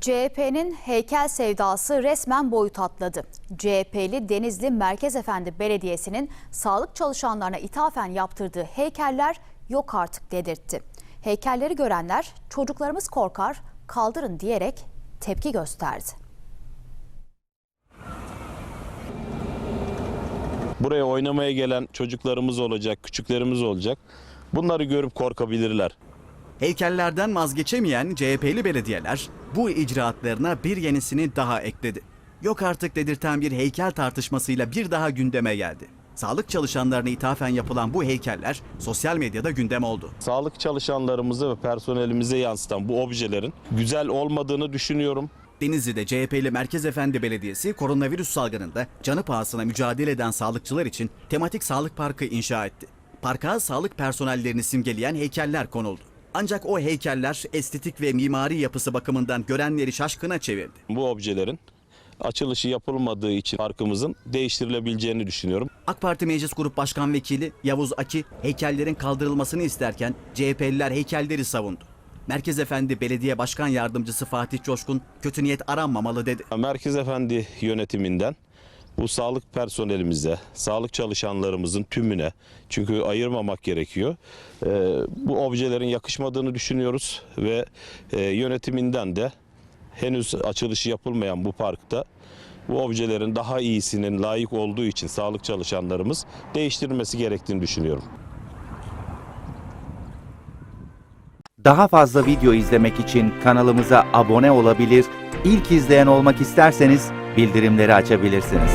CHP'nin heykel sevdası resmen boyut atladı. CHP'li Denizli Merkez Efendi Belediyesi'nin sağlık çalışanlarına ithafen yaptırdığı heykeller yok artık dedirtti. Heykelleri görenler çocuklarımız korkar, kaldırın diyerek tepki gösterdi. Buraya oynamaya gelen çocuklarımız olacak, küçüklerimiz olacak. Bunları görüp korkabilirler. Heykellerden vazgeçemeyen CHP'li belediyeler bu icraatlarına bir yenisini daha ekledi. Yok artık dedirten bir heykel tartışmasıyla bir daha gündeme geldi. Sağlık çalışanlarına ithafen yapılan bu heykeller sosyal medyada gündem oldu. Sağlık çalışanlarımızı ve personelimize yansıtan bu objelerin güzel olmadığını düşünüyorum. Denizli'de CHP'li Merkez Efendi Belediyesi koronavirüs salgınında canı pahasına mücadele eden sağlıkçılar için tematik sağlık parkı inşa etti. Parka sağlık personellerini simgeleyen heykeller konuldu. Ancak o heykeller estetik ve mimari yapısı bakımından görenleri şaşkına çevirdi. Bu objelerin açılışı yapılmadığı için parkımızın değiştirilebileceğini düşünüyorum. AK Parti Meclis Grup Başkan Vekili Yavuz Aki heykellerin kaldırılmasını isterken CHP'liler heykelleri savundu. Merkez Efendi Belediye Başkan Yardımcısı Fatih Coşkun kötü niyet aranmamalı dedi. Merkez Efendi yönetiminden bu sağlık personelimize, sağlık çalışanlarımızın tümüne çünkü ayırmamak gerekiyor. e, bu objelerin yakışmadığını düşünüyoruz ve e, yönetiminden de henüz açılışı yapılmayan bu parkta bu objelerin daha iyisinin layık olduğu için sağlık çalışanlarımız değiştirilmesi gerektiğini düşünüyorum. Daha fazla video izlemek için kanalımıza abone olabilir, ilk izleyen olmak isterseniz bildirimleri açabilirsiniz.